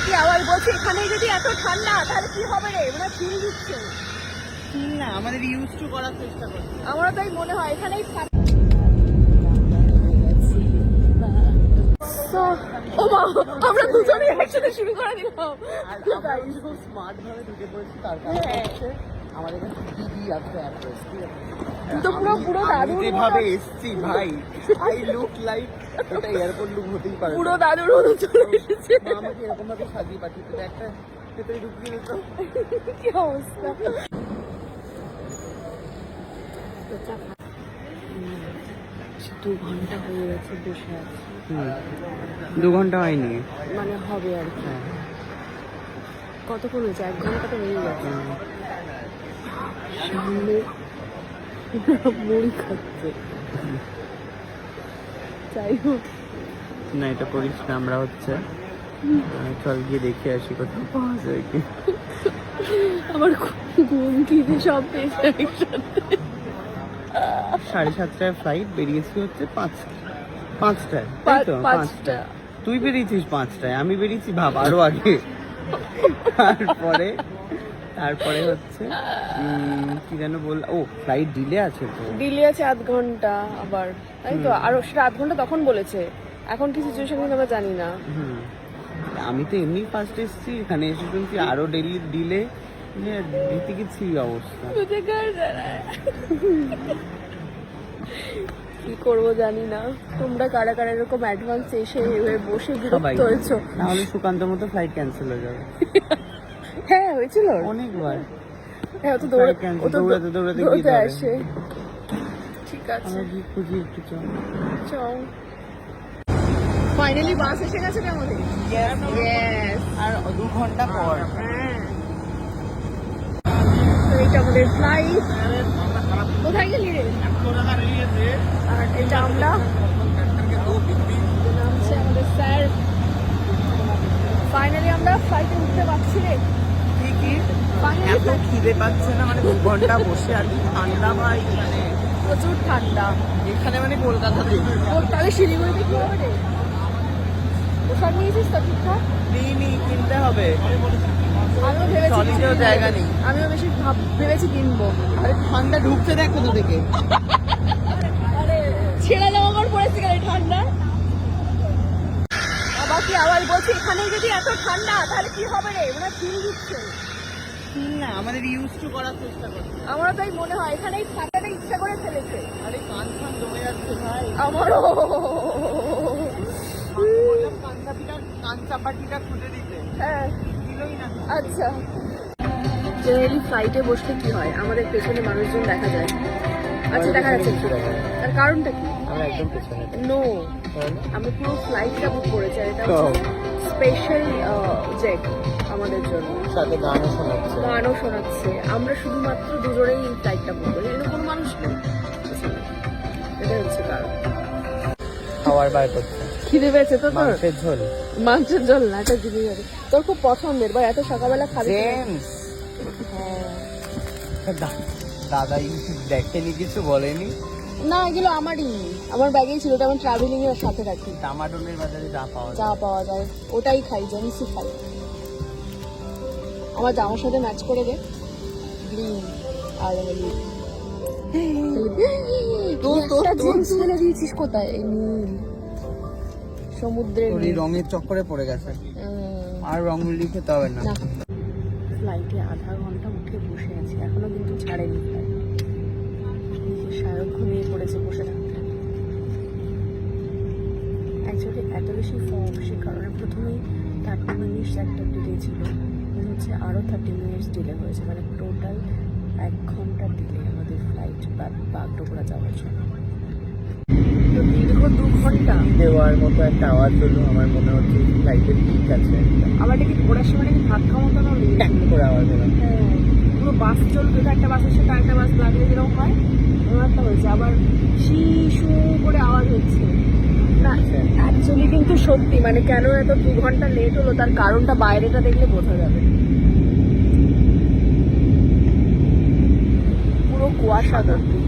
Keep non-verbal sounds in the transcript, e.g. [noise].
বাকি আবার বলছে এখানে যদি এত ঠান্ডা তাহলে কি হবে রে? ওরা ফিল দিচ্ছে। না আমাদের ইউজ টু করার চেষ্টা করছে। আমারও তাই মনে হয় এখানেই ও মা, আমরা দুজনে একসাথে শুরু করে দিলাম। আর আমরা স্মার্ট ভাবে ঢুকে পড়েছি তার কারণ হ্যাঁ। হচ্ছে আমাদের কাছে দিদি আছে অ্যাড্রেস ঠিক আছে তো পুরো পুরো আমি যেভাবে এসছি ভাই আই লুক লাইক এটা এয়ারপোর্ট লুক হতেই পারে না। পুরো দাদুর মতো চলে এসেছে। আমাকে এরকম ভাবে সাজিয়ে পাঠিয়ে একটা ভেতরে ঢুকিয়ে দিত কি অবস্থা? দু ঘণ্টা হয়ে গেছে বসে আছি। দু ঘণ্টা হয়নি। মানে হবে আর কি। কতক্ষণ হয়েছে এক ঘণ্টা তো হয়ে গেছে। মুড়ি খাচ্ছে যাই হোক না এটা করিস না আমরা হচ্ছে চল গিয়ে দেখে আসি কোথাও। পাওয়া যায় কি আমার ঘুম খিদে সব পেয়েছে একসাথে। সাড়ে সাতটায় ফ্লাইট বেরিয়েছি হচ্ছে পাঁচ পাঁচটায় তাই তো? পাঁচটা। তুই বেরিয়েছিস পাঁচটায় আমি বেরিয়েছি ভাব আরও আগে। তারপরে তারপরে হচ্ছে কি যেন বল ও ফ্লাইট ডিলে আছে তো। ডিলে আছে আধ ঘণ্টা আবার তাই তো? আর সেটা আধ ঘণ্টা তখন বলেছে। এখন কি সিচুয়েশন আমরা জানি না। আমি তো এমনি ফার্স্ট এসেছি এখানে এসে শুনছি আরও ডেলি ডিলে দিতে গেছি অবস্থা? কি করব জানি না। তোমরা কারা কারা এরকম অ্যাডভান্স এসে বসে বিরক্ত হয়েছো? নাহলে সুকান্ত মতো ফ্লাইট ক্যান্সেল হয়ে যাবে। [laughs] হ্যাঁ হয়েছিল। অনেকবার। হ্যাঁ ও তো দৌড়ে ও তো দৌড়াতে দৌড়াতে গিয়ে আসে। ঠিক আছে। খুঁজি একটু চল। চল। ফাইনালি বাস এসে গেছে রে আমাদের? ইয়েস আর দু ঘণ্টা পর। হ্যাঁ। তো এইটা আমাদের ফ্লাইট কোথায় গেলি রে? আর এটা আমরা নামছে আমাদের স্যার ফাইনালি আমরা ফ্লাইটে উঠতে পারছি রে। এত খিদে পাচ্ছে না মানে দু ঘণ্টা বসে আর কি ঠান্ডা ভাই মানে প্রচুর ঠান্ডা। এখানে মানে কলকাতাতে তাহলে শিলিগুড়িতে কি হবে? ওষুধ নিয়েছিস তো ঠিকঠাক? নিই কিনতে হবে। আমিও ভেবেছি। জায়গা নেই। আমিও বেশি ভাব- ভেবেছি কিনবো। আরে ঠান্ডা ঢুকছে দেখ কোথা থেকে ছেঁড়া জামা কাপড় পরেছি কেন ঠান্ডা? আবার কি আবার বলছি এখানে যদি এত ঠান্ডা তাহলে কি হবে রে? মানে ফিল দিচ্ছে না আমাদের ইউজ টু করার চেষ্টা আমারও তাই মনে হয় এখানেই থাকাটা ইচ্ছা করে ফেলেছে। আরে কান ফান জমে যাচ্ছে ভাই। আমারও। বললাম কান্দাপিটা কান চাপাটিটা হ্যাঁ। আচ্ছা। জেনারেলি ফ্লাইটে বসলে কি হয়? আমাদের পেছনে মানুষজন দেখা যায়। আচ্ছা দেখা যাচ্ছে। তার কারণটা কি? আমরা একদম পেছনে। নো আমি পুরো ফ্লাইটটা বুক করেছি এটা? স্পেশাল জেট আমাদের জন্য। সাথে গানও শোনাচ্ছে। গানও শোনাচ্ছে। আমরা শুধুমাত্র দুজনেই এই ফ্লাইটটা বুক করি এর কোনো মানুষ নেই। এটা হচ্ছে কারণ। বার খিদে পেয়েছে তো তোর? মাংসের ঝোল। মাংসের জল না এটা জিনিস তোর খুব পছন্দের বা এত সকালবেলা খাবি? হ্যাঁ। দাদা ইউটিউব দেখেনি কিছু বলেনি? না এগুলো আমারই। আমার ব্যাগেই ছিল ওটা আমি ট্রাভেলিং এর সাথে রাখি। টামাটোনের বাজারে যা পাওয়া যায়। যা পাওয়া যায় ওটাই খাই জেমসই খাই। আমার জামার সাথে ম্যাচ করে দে। গ্রিন আর। জিন্স [laughs] দিয়েছিস কোথায়? এই নীল। সমুদ্রের রঙের চক্করে পড়ে গেছে। আর রং লিখতে হবে না। না। ফ্লাইটে আধা ঘণ্টা উঠে বসে আছি এখনও কিন্তু ছাড়েনি। সায়ক ঘুমিয়ে পড়েছে বসে থাকতে। অ্যাকচুয়ালি এত বেশি ফর্ম সে কারণে প্রথমেই থার্টি মিনিটস একটা ডিলে ছিল। হচ্ছে আরও থার্টি মিনিটস ডিলে হয়েছে। মানে টোটাল এক ঘণ্টা ডিলে আমাদের ফ্লাইট বাগডোগরা যাওয়ার জন্য। তো দীর্ঘ দু ঘণ্টা দেওয়ার মতো একটা আওয়াজ হলো। আমার মনে হচ্ছে লাইটের ঠিক আছে। আবার দেখি ওড়ার সময় নাকি খাওয়া মতো করে আওয়াজ হলো। হ্যাঁ, বাস চলবে একটা বাসের সাথে একটা বাস লাগলে যেরকম হয়। একটা হয়েছে। আবার শিশু করে আওয়াজ হচ্ছে। না অ্যাকচুয়ালি কিন্তু সত্যি মানে কেন এত দু ঘণ্টা লেট হলো তার কারণটা বাইরেটা দেখলে বোঝা যাবে। পুরো কুয়াশা ভর্তি